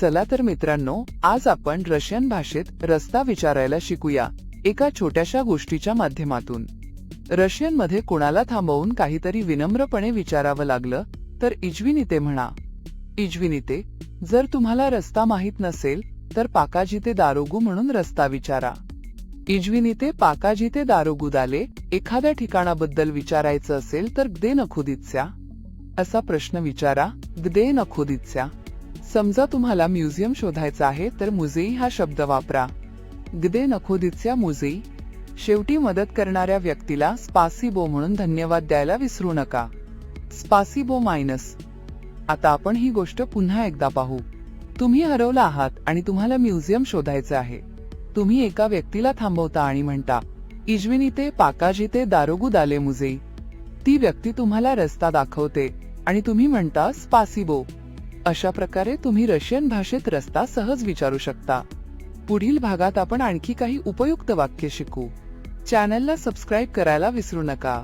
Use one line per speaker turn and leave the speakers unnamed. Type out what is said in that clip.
चला तर मित्रांनो आज आपण रशियन भाषेत रस्ता विचारायला शिकूया एका छोट्याशा गोष्टीच्या माध्यमातून. रशियनमध्ये कुणाला कोणाला थांबवून काहीतरी विनम्रपणे विचारावं लागलं तर इजविनिते म्हणा. इजविनिते जर तुम्हाला रस्ता माहीत नसेल तर पाकाजिते दारोगू म्हणून रस्ता विचारा. इजविनिते पाकाजिते दारोगू दाले एखाद्या ठिकाणाबद्दल विचारायचं असेल तर ग्दे नखुदित्स्या. असा प्रश्न विचारा ग्दे नखुदित्स्या. समजा तुम्हाला म्युझियम शोधायचं आहे तर मुझेई हा शब्द वापरा. गदे नखोदित्स्या मुझेई. शेवटी मदत करणाऱ्या व्यक्तीला स्पासिबो म्हणून धन्यवाद द्यायला विसरू नका. स्पासिबो मायनस. आता आपण ही गोष्ट पुन्हा एकदा पाहू. तुम्ही हरवला आहात आणि तुम्हाला म्युझियम शोधायचं आहे. तुम्ही एका व्यक्तीला थांबवता आणि म्हणता इजविनीते पाकाजीते दारोगू दाले मुझेई. ती व्यक्ती तुम्हाला रस्ता दाखवते आणि तुम्ही म्हणता स्पासिबो. अशा प्रकारे तुम्ही रशियन भाषेत रस्ता सहज विचारू शकता. पुढील भागात आपण आणखी काही उपयुक्त वाक्य शिकू. चॅनलला सबस्क्राईब करायला विसरू नका.